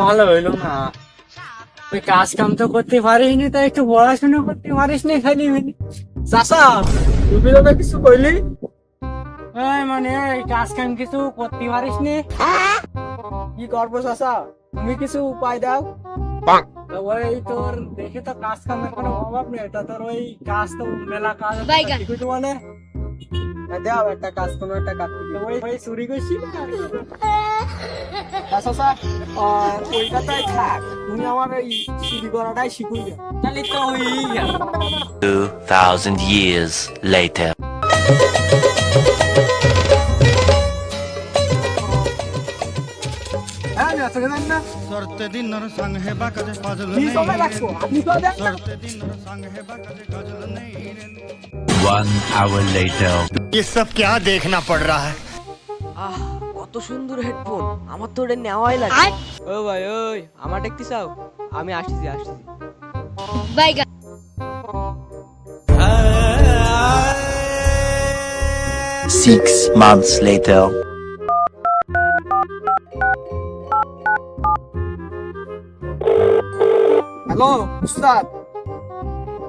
ভালো হইল না। ওই কাজ কাম তো করতে পারিস নি তাই একটু পড়াশোনা করতে পারিস নি খালি মিলি। চাষা তুমি তো কিছু কইলি? মানে কাজ কাম কিছু করতে পারিস নি? কি করব চাষা তুমি কিছু উপায় দাও। ওই তোর দেখে তো কাজ কামের কোনো অভাব নেই এটা তোর ওই কাজ তো মেলা কাজ মানে দাও একটা কাজ কোনো একটা কাজ ওই চুরি করছি না আর কি। আচ্ছা কথাই থাক তুমি আমার এই চুরি করাটাই শিখুই তাহলে তো ওই 2,000 years later. লাগছো আপনি তো দেন না सरते दिन संग है बाकज काजल नहीं One hour later. ये सब क्या देखना पड़ रहा है আহ কত সুন্দর হেডফোন আমার তো ওটা নেওয়াই লাগে ও ভাই ওই আমার দেখতে চাও আমি আসছি আসছি বাইগান Six months later. হ্যালো উস্তাদ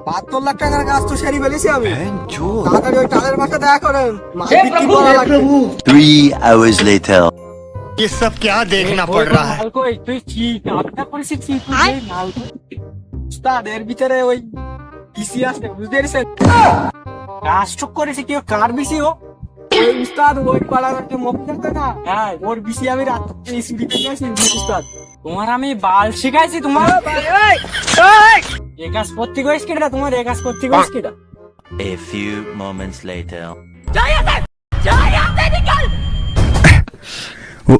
বাহাত্তর লাখ টাকার কাজ তো সেরে ফেলেছি আমি তাড়াতাড়ি ওই টালের পাশে দেখা করেন মাল বিক্রি করা লাগবে Three hours later. ये सब क्या देखना पड़ रहा है মাল কই তুই কি কাজটা করেছিস কি তুই এই মাল কই? উস্তাদ এর ভিতরে ওই পিসি আছে বুঝতে পেরেছেন কাজ টুক করেছে কেউ কার বিসি ও ওই উস্তাদ ওই পাড়ার একটা মুখ দেখতে না হ্যাঁ ওর বিসি আমি রাত এই চুরি করে গেছি উস্তাদ তোমার আমি বাল শিখাইছি তোমার এ কাজ করতে গেছিস কিটা তোমার এ কাজ করতে গেছিস কিটা A few moments later.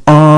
Uh